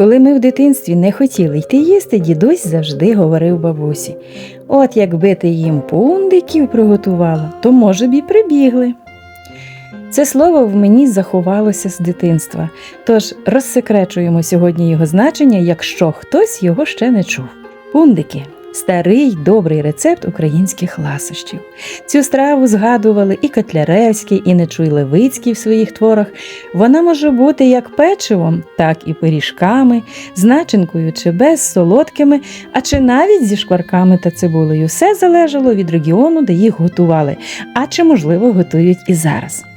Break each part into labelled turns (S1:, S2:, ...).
S1: Коли ми в дитинстві не хотіли йти їсти, дідусь завжди говорив бабусі: От якби ти їм пундиків приготувала, то, може б, і прибігли. Це слово в мені заховалося з дитинства, тож розсекречуємо сьогодні його значення, якщо хтось його ще не чув. Пундики старий добрий рецепт українських ласощів. Цю страву згадували і Котляревський, і Нечуй Левицький в своїх творах. Вона може бути як печивом, так і пиріжками, з начинкою чи без солодкими, а чи навіть зі шкварками та цибулею. Все залежало від регіону, де їх готували, а чи, можливо, готують і зараз.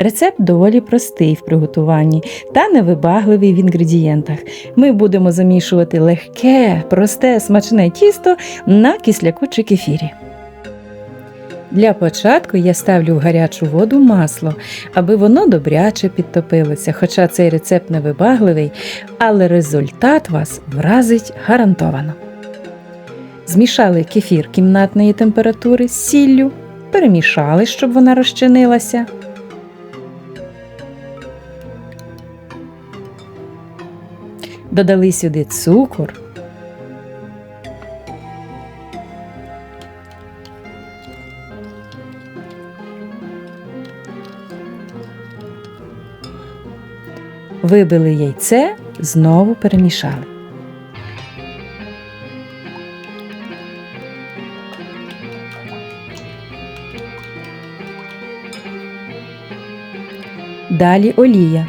S1: Рецепт доволі простий в приготуванні та невибагливий в інгредієнтах. Ми будемо замішувати легке, просте, смачне тісто на кисляку чи кефірі. Для початку я ставлю в гарячу воду масло, аби воно добряче підтопилося, хоча цей рецепт невибагливий, але результат вас вразить гарантовано. Змішали кефір кімнатної температури з сіллю, перемішали, щоб вона розчинилася. Додали сюди цукор. Вибили яйце, знову перемішали. Далі олія.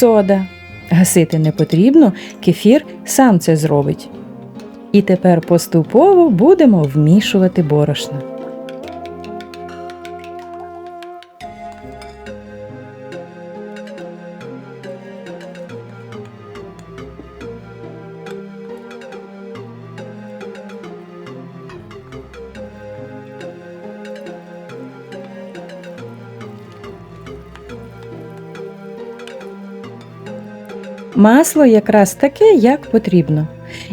S1: Сода. Гасити не потрібно, кефір сам це зробить. І тепер поступово будемо вмішувати борошно. Масло якраз таке, як потрібно.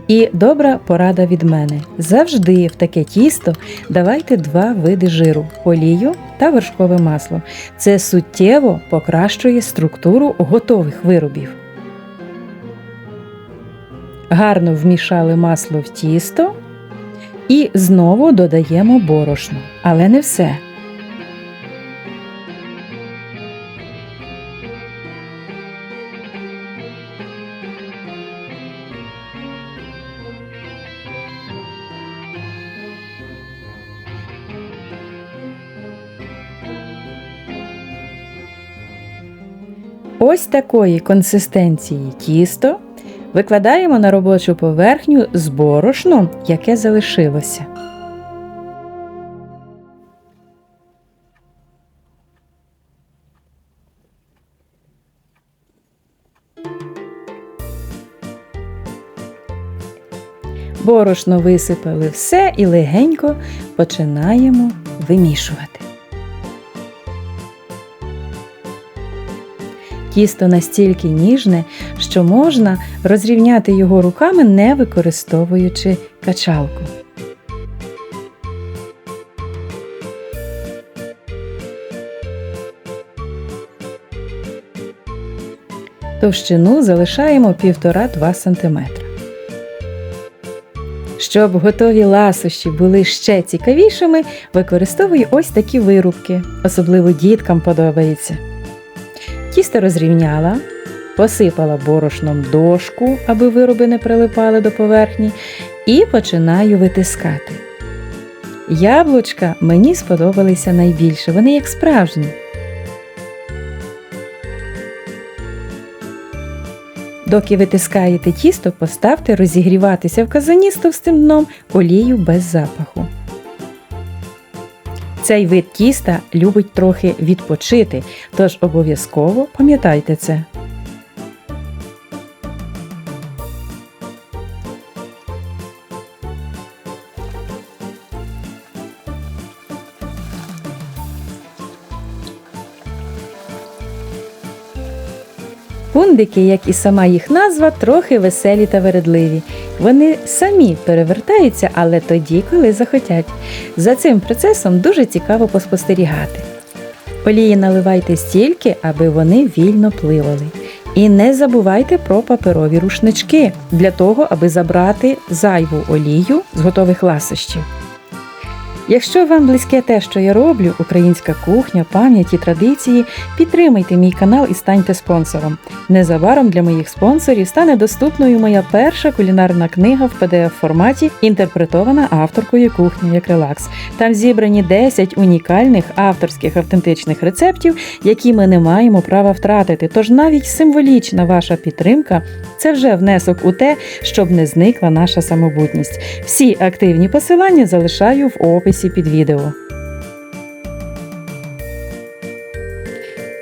S1: І добра порада від мене. Завжди в таке тісто давайте два види жиру олію та вершкове масло. Це суттєво покращує структуру готових виробів. Гарно вмішали масло в тісто і знову додаємо борошно, але не все. Ось такої консистенції тісто викладаємо на робочу поверхню з борошном, яке залишилося. Борошно висипали все і легенько починаємо вимішувати. Тісто настільки ніжне, що можна розрівняти його руками, не використовуючи качалку. Товщину залишаємо 1,5-2 см. Щоб готові ласощі були ще цікавішими, використовую ось такі вирубки. Особливо діткам подобається. Тісто розрівняла, посипала борошном дошку, аби вироби не прилипали до поверхні, і починаю витискати. Яблучка мені сподобалися найбільше, вони як справжні. Доки витискаєте тісто, поставте розігріватися в казані з товстим дном олію без запаху. Цей вид тіста любить трохи відпочити, тож обов'язково пам'ятайте це. Пундики, як і сама їх назва, трохи веселі та вередливі. Вони самі перевертаються, але тоді, коли захотять. За цим процесом дуже цікаво поспостерігати. Олії наливайте стільки, аби вони вільно пливали. І не забувайте про паперові рушнички для того, аби забрати зайву олію з готових ласощів. Якщо вам близьке те, що я роблю, українська кухня, пам'ять і традиції, підтримайте мій канал і станьте спонсором. Незабаром для моїх спонсорів стане доступною моя перша кулінарна книга в pdf форматі, інтерпретована авторкою кухні як релакс. Там зібрані 10 унікальних авторських автентичних рецептів, які ми не маємо права втратити. Тож навіть символічна ваша підтримка це вже внесок у те, щоб не зникла наша самобутність. Всі активні посилання залишаю в описі під відео.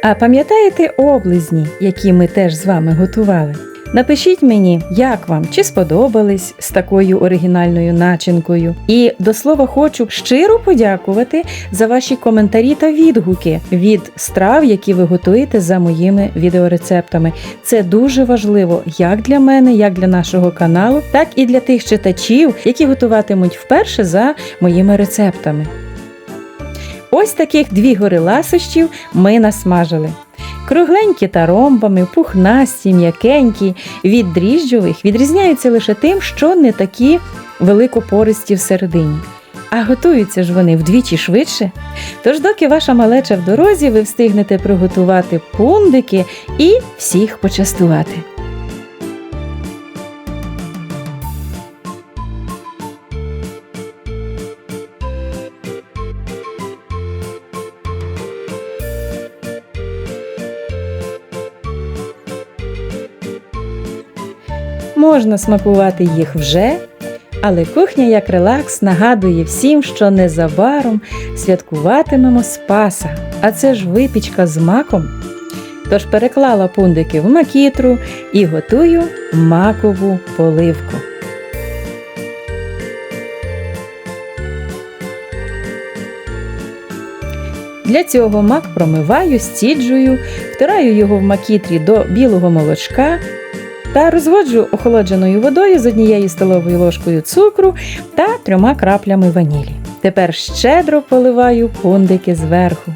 S1: А пам'ятаєте облизні, які ми теж з вами готували? Напишіть мені, як вам, чи сподобались з такою оригінальною начинкою. І до слова, хочу щиро подякувати за ваші коментарі та відгуки від страв, які ви готуєте за моїми відеорецептами. Це дуже важливо як для мене, як для нашого каналу, так і для тих читачів, які готуватимуть вперше за моїми рецептами. Ось таких дві гори ласощів ми насмажили. Кругленькі та ромбами, пухнасті, м'якенькі, від дріжджових відрізняються лише тим, що не такі великопористі всередині. А готуються ж вони вдвічі швидше. Тож, доки ваша малеча в дорозі, ви встигнете приготувати пундики і всіх почастувати. Можна смакувати їх вже, але кухня як релакс нагадує всім, що незабаром святкуватимемо Спаса, а це ж випічка з маком. Тож переклала пундики в макітру і готую макову поливку. Для цього мак промиваю, стіджую, втираю його в макітрі до білого молочка та розводжу охолодженою водою з однією столовою ложкою цукру та трьома краплями ванілі. Тепер щедро поливаю пундики зверху.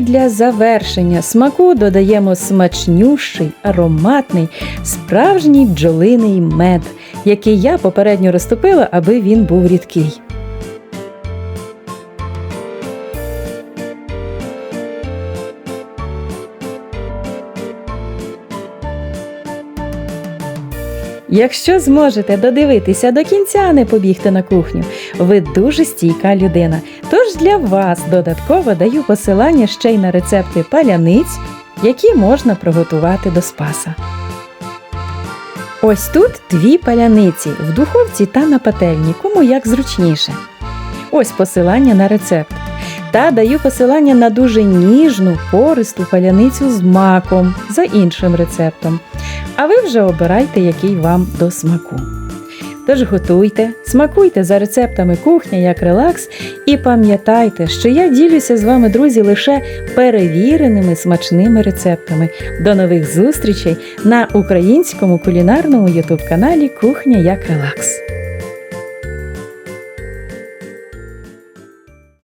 S1: Для завершення смаку додаємо смачнющий, ароматний, справжній бджолиний мед, який я попередньо розтопила, аби він був рідкий. Якщо зможете додивитися до кінця, не побігти на кухню, ви дуже стійка людина. Тож для вас додатково даю посилання ще й на рецепти паляниць, які можна приготувати до спаса. Ось тут дві паляниці в духовці та на пательні, кому як зручніше. Ось посилання на рецепт. Та даю посилання на дуже ніжну пористу паляницю з маком за іншим рецептом. А ви вже обирайте, який вам до смаку. Тож готуйте, смакуйте за рецептами кухня як релакс, і пам'ятайте, що я ділюся з вами, друзі, лише перевіреними смачними рецептами. До нових зустрічей на українському кулінарному ютуб каналі Кухня як релакс.